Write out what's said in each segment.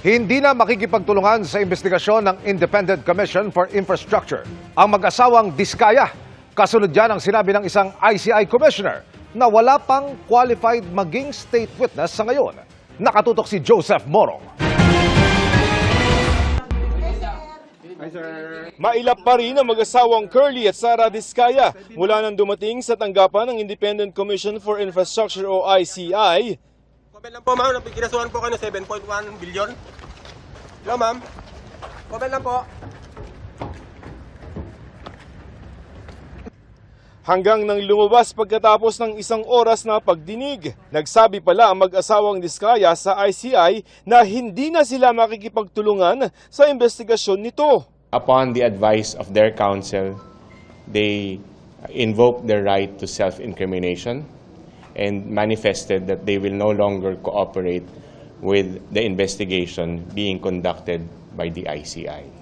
hindi na makikipagtulungan sa investigasyon ng Independent Commission for Infrastructure. Ang mag-asawang Diskaya, kasunod yan ang sinabi ng isang ICI Commissioner na wala pang qualified maging state witness sa ngayon. Nakatutok si Joseph Morong. Mailap pa rin ang mag-asawang Curly at Sara Diskaya mula nang dumating sa tanggapan ng Independent Commission for Infrastructure o ICI. Comment lang po ma'am, kinasuhan po kayo ng 7.1 billion. Hello ma'am. Comment lang po. Hanggang nang lumabas pagkatapos ng isang oras na pagdinig. Nagsabi pala ang mag-asawang Diskaya sa ICI na hindi na sila makikipagtulungan sa investigasyon nito. upon the advice of their counsel, they invoked their right to self-incrimination and manifested that they will no longer cooperate with the investigation being conducted by the ICI.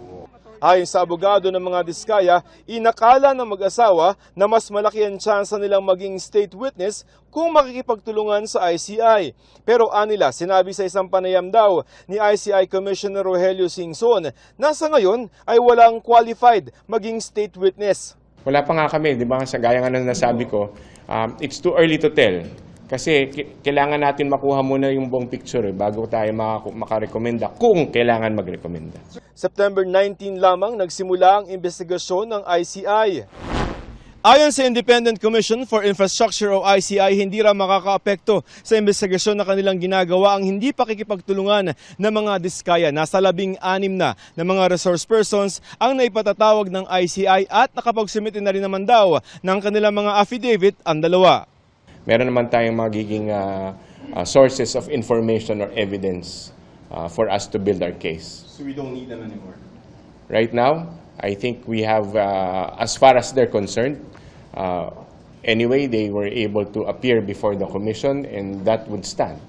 Ayon sa abogado ng mga Diskaya, inakala ng mag-asawa na mas malaki ang tsansa nilang maging state witness kung makikipagtulungan sa ICI. Pero anila, sinabi sa isang panayam daw ni ICI Commissioner Rogelio Singson na sa ngayon ay walang qualified maging state witness. Wala pa nga kami, di ba? Sa gaya nga ng nasabi ko, um, it's too early to tell. Kasi kailangan natin makuha muna yung buong picture eh, bago tayo maka- makarekomenda kung kailangan magrekomenda. September 19 lamang nagsimula ang investigasyon ng ICI. Ayon sa Independent Commission for Infrastructure o ICI, hindi raw makakaapekto sa investigasyon na kanilang ginagawa ang hindi pakikipagtulungan ng mga diskaya. Nasa labing anim na ng mga resource persons ang naipatatawag ng ICI at nakapagsumite na rin naman daw ng kanilang mga affidavit ang dalawa. Meron naman tayong magiging uh, uh, sources of information or evidence uh, for us to build our case. So we don't need them anymore. Right now, I think we have, uh, as far as they're concerned, anyway, they were able to appear before the commission and that would stand.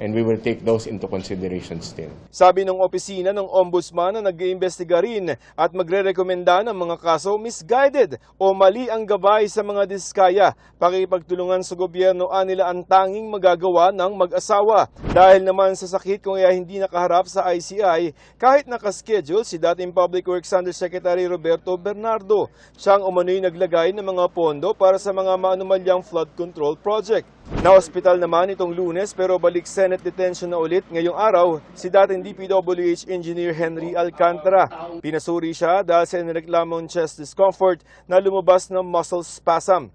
And we will take those into consideration still. Sabi ng opisina ng ombudsman na nag-iimbestiga rin at magre-rekomenda ng mga kaso misguided o mali ang gabay sa mga diskaya. Pakipagtulungan sa gobyerno anila ang tanging magagawa ng mag-asawa. Dahil naman sa sakit kung kaya hindi nakaharap sa ICI kahit nakaschedule si dating Public Works Undersecretary Roberto Bernardo. Siyang umano'y naglagay ng mga pondo para sa mga maanumalyang flood control project. Na-hospital naman itong lunes pero balik Senate detention na ulit ngayong araw si dating DPWH Engineer Henry Alcantara. Pinasuri siya dahil sa inireklamong chest discomfort na lumabas ng muscle spasm.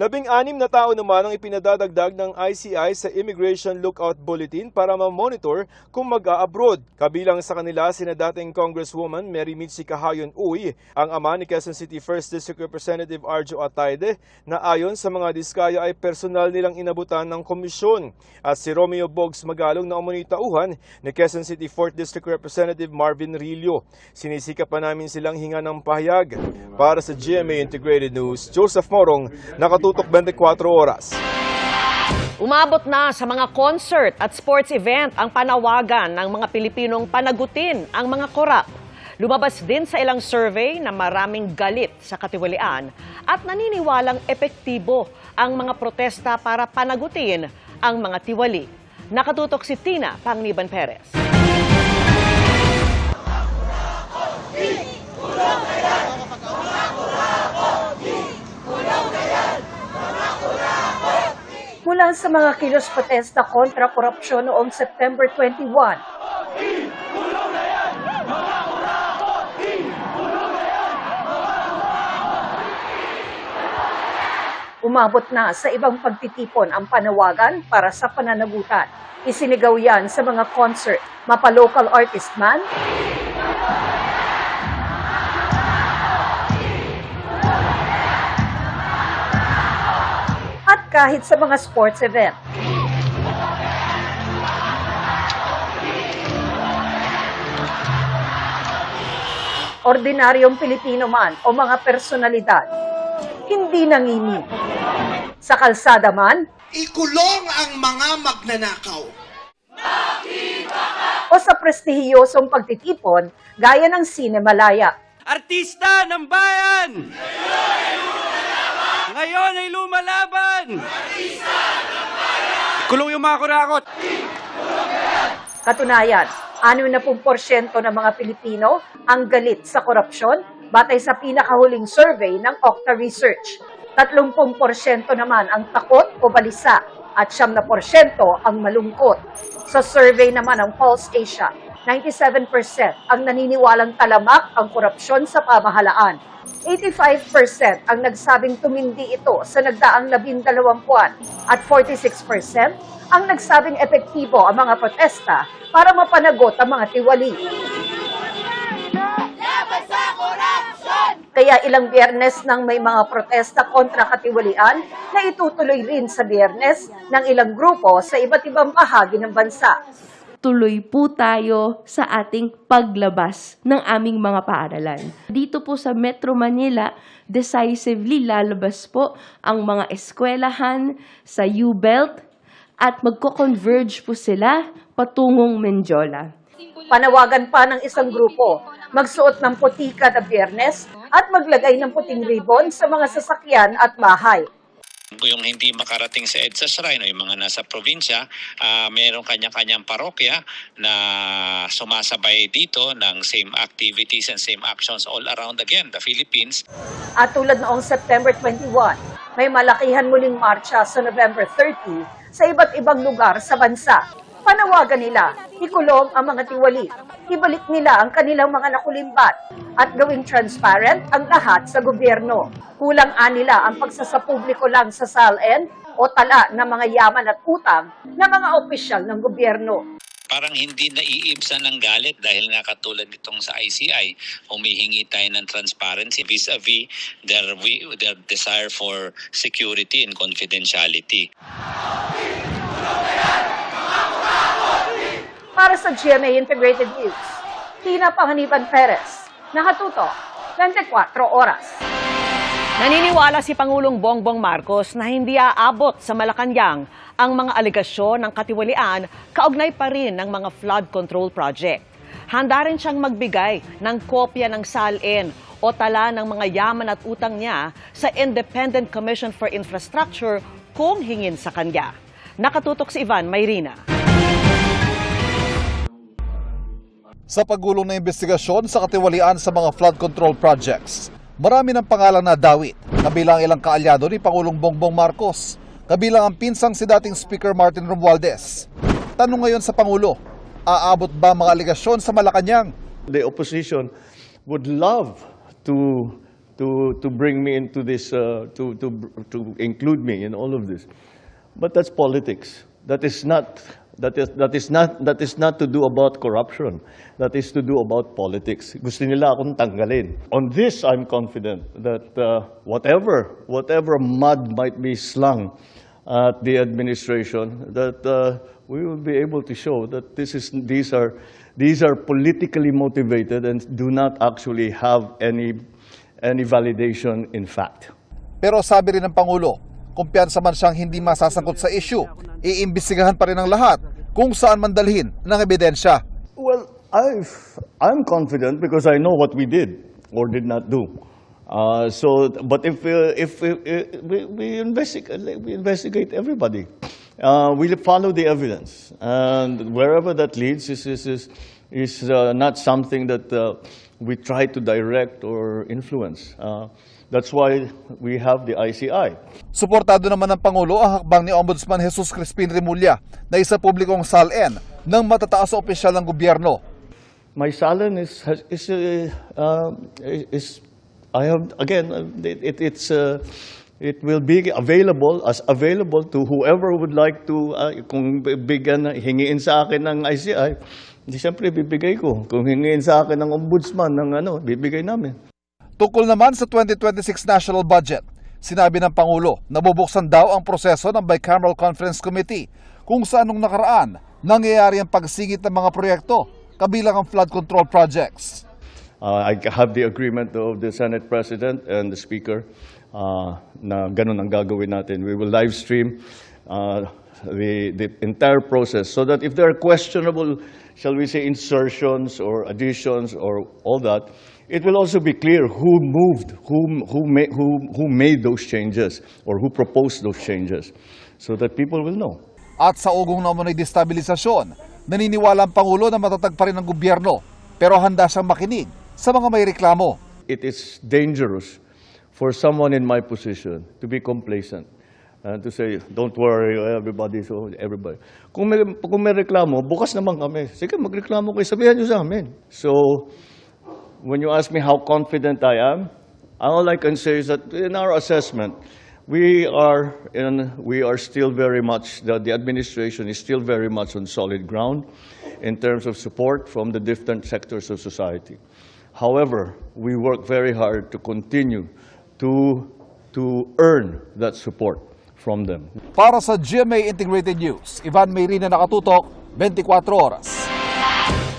Labing-anim na tao naman ang ipinadadagdag ng ICI sa Immigration Lookout Bulletin para ma-monitor kung mag-a-abroad. Kabilang sa kanila sina dating Congresswoman Mary Mitzi Kahayon Uy, ang ama ni Quezon City 1st District Representative Arjo Atayde na ayon sa mga diskaya ay personal nilang inabutan ng komisyon. At si Romeo Bogs Magalong na umunoy tauhan ni Quezon City 4th District Representative Marvin Rillo. Sinisikap pa namin silang hinga ng pahayag. Para sa GMA Integrated News, Joseph Morong, nakatutok 24 oras. Umabot na sa mga concert at sports event ang panawagan ng mga Pilipinong panagutin ang mga korap. Lumabas din sa ilang survey na maraming galit sa katiwalian at naniniwalang epektibo ang mga protesta para panagutin ang mga tiwali. Nakatutok si Tina Pangniban Perez. Mula sa mga kilos protesta kontra korupsyon noong September 21. Umabot na sa ibang pagtitipon ang panawagan para sa pananagutan. Isinigaw yan sa mga concert, mapa-local artist man, kahit sa mga sports event. Ordinaryong Pilipino man o mga personalidad, hindi nangini. Sa kalsada man ikulong ang mga magnanakaw. o sa prestihiyosong pagtitipon gaya ng Sinemalaya. Artista ng bayan! Ngayon ay lumalaban! Kulong yung mga kurakot! Katunayan, 60% ng mga Pilipino ang galit sa korupsyon batay sa pinakahuling survey ng Okta Research. 30% naman ang takot o balisa at 7% ang malungkot. Sa survey naman ng Pulse Asia, 97% ang naniniwalang talamak ang korupsyon sa pamahalaan. 85% ang nagsabing tumindi ito sa nagdaang labindalawang buwan at 46% ang nagsabing epektibo ang mga protesta para mapanagot ang mga tiwali. Kaya ilang biyernes nang may mga protesta kontra katiwalian na itutuloy rin sa biyernes ng ilang grupo sa iba't ibang bahagi ng bansa. Tuloy po tayo sa ating paglabas ng aming mga paaralan. Dito po sa Metro Manila, decisively lalabas po ang mga eskwelahan sa U-Belt at magko-converge po sila patungong Menjola. Panawagan pa ng isang grupo, magsuot ng puti kada biyernes at maglagay ng puting ribbon sa mga sasakyan at bahay. Yung hindi makarating sa EDSA Shrine o yung mga nasa probinsya, ah mayroong kanya-kanyang parokya na sumasabay dito ng same activities and same actions all around again the Philippines. At tulad noong September 21, may malakihan muling marcha sa November 30 sa iba't ibang lugar sa bansa. Panawagan nila, ikulong ang mga tiwali, ibalik nila ang kanilang mga nakulimbat, at gawing transparent ang lahat sa gobyerno. Kulang nila ang pagsasapubliko lang sa SALN o tala ng mga yaman at utang ng mga opisyal ng gobyerno. Parang hindi naiibsan ng galit dahil nga katulad nitong sa ICI, humihingi tayo ng transparency vis-a-vis their, wi- their desire for security and confidentiality. Para sa GMA Integrated News, Tina Panganiban Perez, nakatuto, 24 oras. Naniniwala si Pangulong Bongbong Marcos na hindi aabot sa Malacanang ang mga aligasyon ng katiwalian kaugnay pa rin ng mga flood control project. Handa rin siyang magbigay ng kopya ng SALN o tala ng mga yaman at utang niya sa Independent Commission for Infrastructure kung hingin sa kanya. Nakatutok si Ivan Mayrina. Sa pagulong na investigasyon sa katiwalian sa mga flood control projects, marami ng pangalan na dawit, kabilang ilang kaalyado ni Pangulong Bongbong Marcos, kabilang ang pinsang si dating Speaker Martin Romualdez. Tanong ngayon sa Pangulo, aabot ba mga aligasyon sa Malacanang? the opposition would love to to to bring me into this uh, to to to include me in all of this but that's politics that is not that is that is not that is not to do about corruption. That is to do about politics. Gusto nila akong tanggalin. On this i'm confident that uh, whatever whatever mud might be slung at the administration that uh, we will be able to show that this is these are these are politically motivated and do not actually have any any validation in fact. Pero sabi rin ng Pangulo, kumpiyansa man siyang hindi masasangkot sa issue, iimbestigahan pa rin ang lahat kung saan man dalhin ng ebidensya. Well, I've, I'm confident because I know what we did or did not do. Uh, so, but if uh, if uh, we, we investigate, we investigate everybody. Uh, we follow the evidence, and wherever that leads is is is, is uh, not something that uh, we try to direct or influence. Uh, that's why we have the ICI. Suportado naman ng Pangulo ang hakbang ni Ombudsman Jesus Crispin Remulla na isa publikong SALN ng matataas na opisyal ng gobyerno. My salon is is uh, uh, is I have again uh, it, it it's uh, it will be available as available to whoever would like to uh, kung bigyan hingiin sa akin ng ICI di siyempre bibigay ko kung hingiin sa akin ng ombudsman ng ano bibigay namin Tungkol naman sa 2026 national budget, sinabi ng Pangulo na bubuksan daw ang proseso ng Bicameral Conference Committee kung saan nung nakaraan nangyayari ang pagsingit ng mga proyekto kabilang ang flood control projects. Uh, I have the agreement of the Senate President and the Speaker uh, na ganun ang gagawin natin. We will live stream uh, the, the entire process so that if there are questionable, shall we say, insertions or additions or all that, it will also be clear who moved, who, who, ma- who, who made those changes or who proposed those changes so that people will know. At sa ugong na umunay destabilisasyon, Naniniwala ang Pangulo na matatag pa rin ang gobyerno, pero handa siyang makinig sa mga may reklamo. It is dangerous for someone in my position to be complacent and to say, don't worry, everybody, so everybody. Kung may, kung may reklamo, bukas naman kami. Sige, magreklamo kayo, sabihan nyo sa amin. So, when you ask me how confident I am, all I can say is that in our assessment, we are in, we are still very much the, the administration is still very much on solid ground in terms of support from the different sectors of society. However, we work very hard to continue to to earn that support from them. Para sa GMA Integrated News, Ivan Mayrina nakatutok, 24 oras.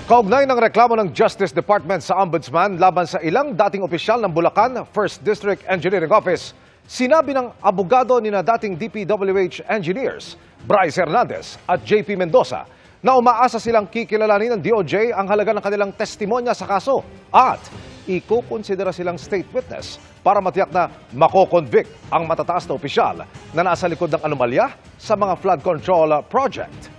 Kaugnay ng reklamo ng Justice Department sa Ombudsman laban sa ilang dating opisyal ng Bulacan First District Engineering Office, sinabi ng abogado ni na dating DPWH engineers, Bryce Hernandez at JP Mendoza, na umaasa silang kikilalanin ng DOJ ang halaga ng kanilang testimonya sa kaso at ikukonsidera silang state witness para matiyak na makokonvict ang matataas na opisyal na nasa likod ng anomalya sa mga flood control project.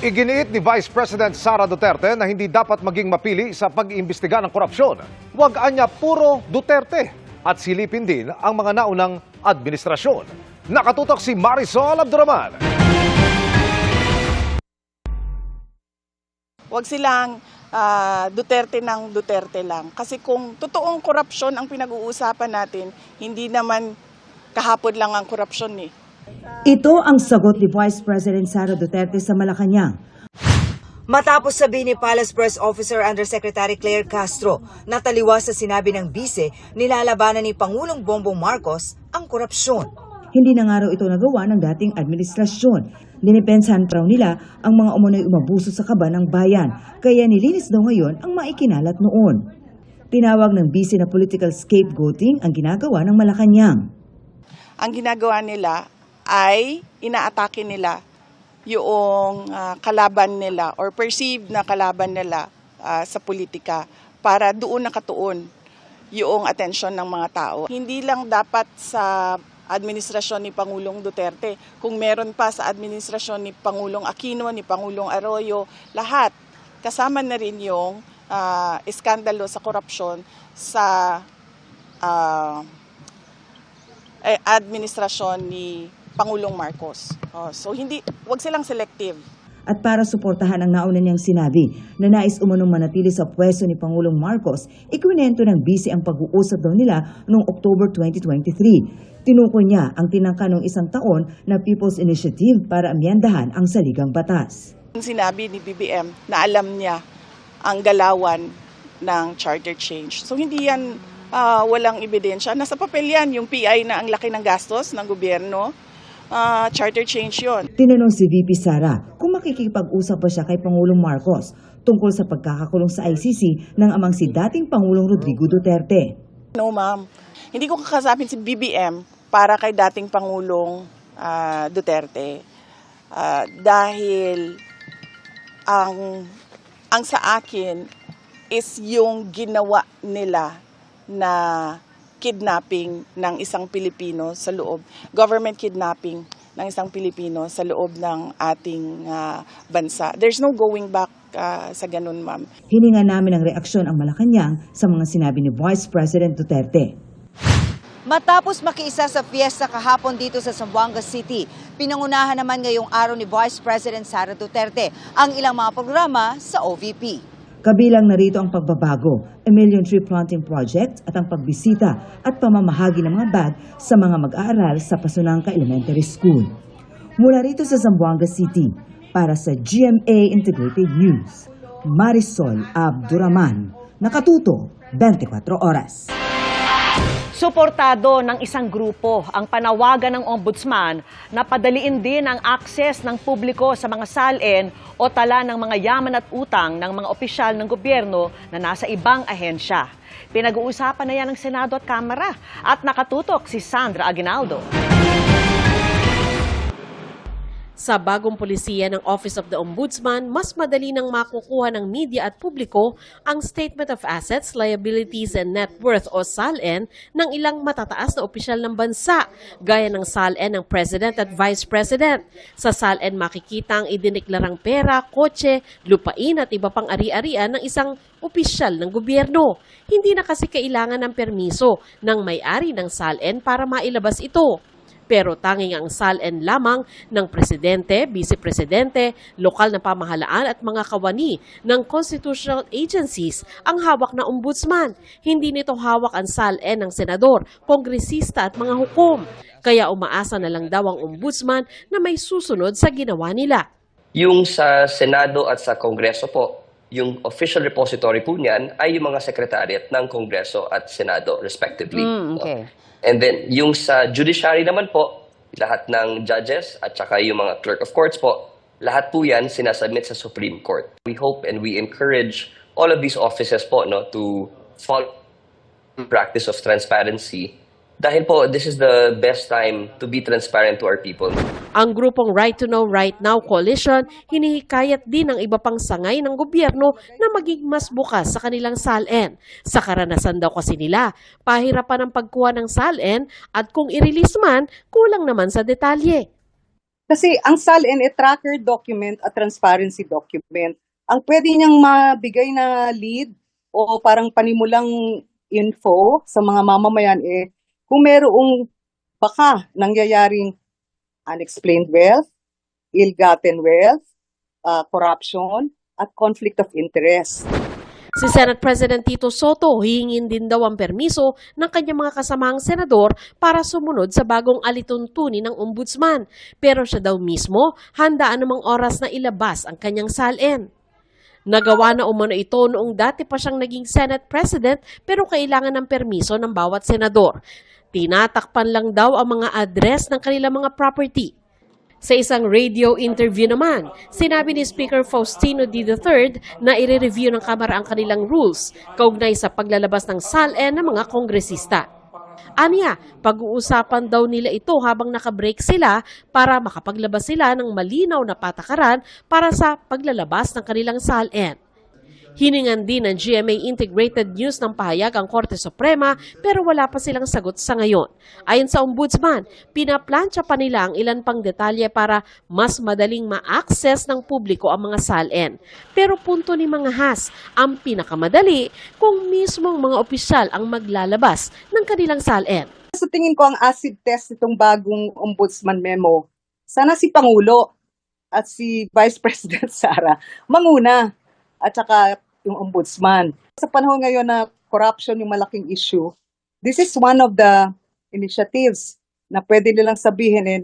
Iginiit ni Vice President Sara Duterte na hindi dapat maging mapili sa pag-iimbestiga ng korupsyon. Huwag anya puro Duterte at silipin din ang mga naunang administrasyon. Nakatutok si Marisol Abduraman. Huwag silang ah, Duterte ng Duterte lang. Kasi kung totoong korupsyon ang pinag-uusapan natin, hindi naman kahapon lang ang korupsyon eh. Ito ang sagot ni Vice President Sara Duterte sa Malacanang. Matapos sabihin ni Palace Press Officer Undersecretary Claire Castro na taliwas sa sinabi ng bise, nilalabanan ni Pangulong Bongbong Marcos ang korupsyon. Hindi na nga raw ito nagawa ng dating administrasyon. Dinipensahan raw nila ang mga umunoy umabuso sa kaba ng bayan, kaya nilinis daw ngayon ang maikinalat noon. Tinawag ng bise na political scapegoating ang ginagawa ng Malacanang. Ang ginagawa nila ay inaatake nila yung ah, kalaban nila or perceived na kalaban nila ah, sa politika para doon nakatuon yung atensyon ng mga tao. Hindi lang dapat sa administrasyon ni Pangulong Duterte. Kung meron pa sa administrasyon ni Pangulong Aquino, ni Pangulong Arroyo, lahat. Kasama na rin yung ah, iskandalo sa korupsyon sa ah, eh, administrasyon ni Pangulong Marcos. Oh, so hindi, wag silang selective. At para suportahan ang nauna niyang sinabi na nais umunong manatili sa pwesto ni Pangulong Marcos, ikwinento ng bise ang pag-uusap daw nila noong October 2023. Tinukoy niya ang tinangka ng isang taon na People's Initiative para amyandahan ang saligang batas. Sinabi ni BBM na alam niya ang galawan ng charter change. So hindi yan ah, walang ebidensya. Nasa papel yan, yung PI na ang laki ng gastos ng gobyerno. Ah, charter change yon. Tinanong si VP Sara kung makikipag-usap ba siya kay Pangulong Marcos tungkol sa pagkakakulong sa ICC ng amang si dating Pangulong Rodrigo Duterte. No, ma'am. Hindi ko kakasapin si BBM para kay dating Pangulong ah, Duterte. Ah, dahil ang ang sa akin is yung ginawa nila na kidnapping ng isang Pilipino sa loob, government kidnapping ng isang Pilipino sa loob ng ating ah, bansa. There's no going back ah, sa ganun, ma'am. Hininga namin ng reaksyon ang Malacanang sa mga sinabi ni Vice President Duterte. Matapos makiisa sa fiesta kahapon dito sa Zamboanga City, pinangunahan naman ngayong araw ni Vice President Sara Duterte ang ilang mga programa sa OVP. Kabilang narito ang pagbabago, a million tree planting project at ang pagbisita at pamamahagi ng mga bag sa mga mag-aaral sa Pasunangka Elementary School. Mula rito sa Zamboanga City, para sa GMA Integrated News, Marisol Abduraman, nakatuto 24 oras. Suportado ng isang grupo ang panawagan ng ombudsman na padaliin din ang akses ng publiko sa mga salin o tala ng mga yaman at utang ng mga opisyal ng gobyerno na nasa ibang ahensya. Pinag-uusapan na yan ng Senado at Kamara at nakatutok si Sandra Aguinaldo. Sa bagong polisiya ng Office of the Ombudsman, mas madali nang makukuha ng media at publiko ang Statement of Assets, Liabilities and Net Worth o SALN ng ilang matataas na opisyal ng bansa, gaya ng SALN ng President at Vice President. Sa SALN makikita ang idineklarang pera, kotse, lupain at iba pang ari-arian ng isang opisyal ng gobyerno. Hindi na kasi kailangan ng permiso ng may-ari ng SALN para mailabas ito pero tanging ang SALN lamang ng presidente, vice-presidente, lokal na pamahalaan at mga kawani ng constitutional agencies ang hawak na ombudsman. Hindi nito hawak ang SALN ng senador, kongresista at mga hukom. Kaya umaasa na lang daw ang ombudsman na may susunod sa ginawa nila. Yung sa Senado at sa Kongreso po, yung official repository po niyan ay yung mga secretariat ng Kongreso at Senado respectively. Mm, okay. And then yung sa judiciary naman po, lahat ng judges at saka yung mga clerk of courts po, lahat po yan sinasubmit sa Supreme Court. We hope and we encourage all of these offices po no to follow practice of transparency dahil po this is the best time to be transparent to our people. Ang grupong Right to Know Right Now Coalition hinihikayat din ng iba pang sangay ng gobyerno na maging mas bukas sa kanilang SALN. Sa karanasan daw kasi nila, pahirapan ang pagkuha ng SALN at kung i-release man, kulang naman sa detalye. Kasi ang SALN ay tracker document at transparency document. Ang pwede niyang mabigay na lead o parang panimulang info sa mga mamamayan eh kung merong baka nangyayaring unexplained wealth, ill-gotten wealth, uh, corruption, at conflict of interest. Si Senate President Tito Soto hihingin din daw ang permiso ng kanyang mga kasamahang senador para sumunod sa bagong alituntunin ng ombudsman. Pero siya daw mismo handa namang oras na ilabas ang kanyang salin. Nagawa na umano ito noong dati pa siyang naging Senate President pero kailangan ng permiso ng bawat senador. Tinatakpan lang daw ang mga address ng kanilang mga property. Sa isang radio interview naman, sinabi ni Speaker Faustino D. III na i-review ng Kamara ang kanilang rules kaugnay sa paglalabas ng SALN ng mga kongresista. Anya, pag-uusapan daw nila ito habang nakabreak sila para makapaglabas sila ng malinaw na patakaran para sa paglalabas ng kanilang SALN. Hiningan din ng GMA Integrated News ng pahayag ang Korte Suprema pero wala pa silang sagot sa ngayon. Ayon sa Ombudsman, pinaplansya pa nila ang ilan pang detalye para mas madaling ma-access ng publiko ang mga SALN. Pero punto ni mga has, ang pinakamadali kung mismong mga opisyal ang maglalabas ng kanilang SALN. Sa tingin ko ang acid test itong bagong ombudsman memo, sana si Pangulo at si Vice President Sara manguna at saka yung ombudsman. Sa panahon ngayon na corruption yung malaking issue, this is one of the initiatives na pwede nilang sabihin eh,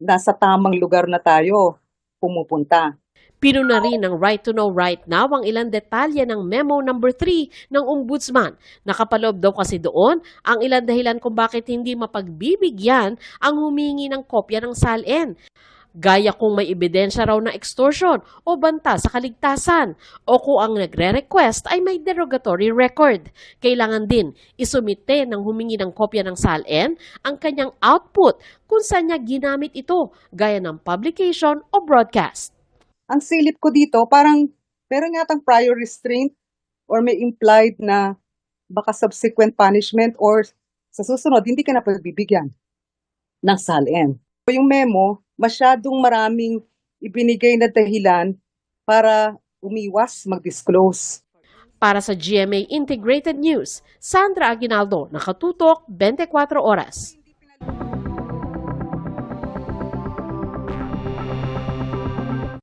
nasa tamang lugar na tayo pumupunta. Pinuna rin ng Right to Know Right Now ang ilang detalye ng Memo number 3 ng Ombudsman. Nakapaloob daw kasi doon ang ilang dahilan kung bakit hindi mapagbibigyan ang humingi ng kopya ng SALN. Gaya kung may ebidensya raw na extortion o banta sa kaligtasan o kung ang nagre-request ay may derogatory record. Kailangan din isumite ng humingi ng kopya ng SALN ang kanyang output kung saan niya ginamit ito gaya ng publication o broadcast. Ang silip ko dito, parang meron yatang prior restraint or may implied na baka subsequent punishment or sa susunod, hindi ka na pagbibigyan ng SALN. Yung memo, masyadong maraming ibinigay na dahilan para umiwas mag-disclose. Para sa GMA Integrated News, Sandra Aguinaldo, Nakatutok, 24 Oras.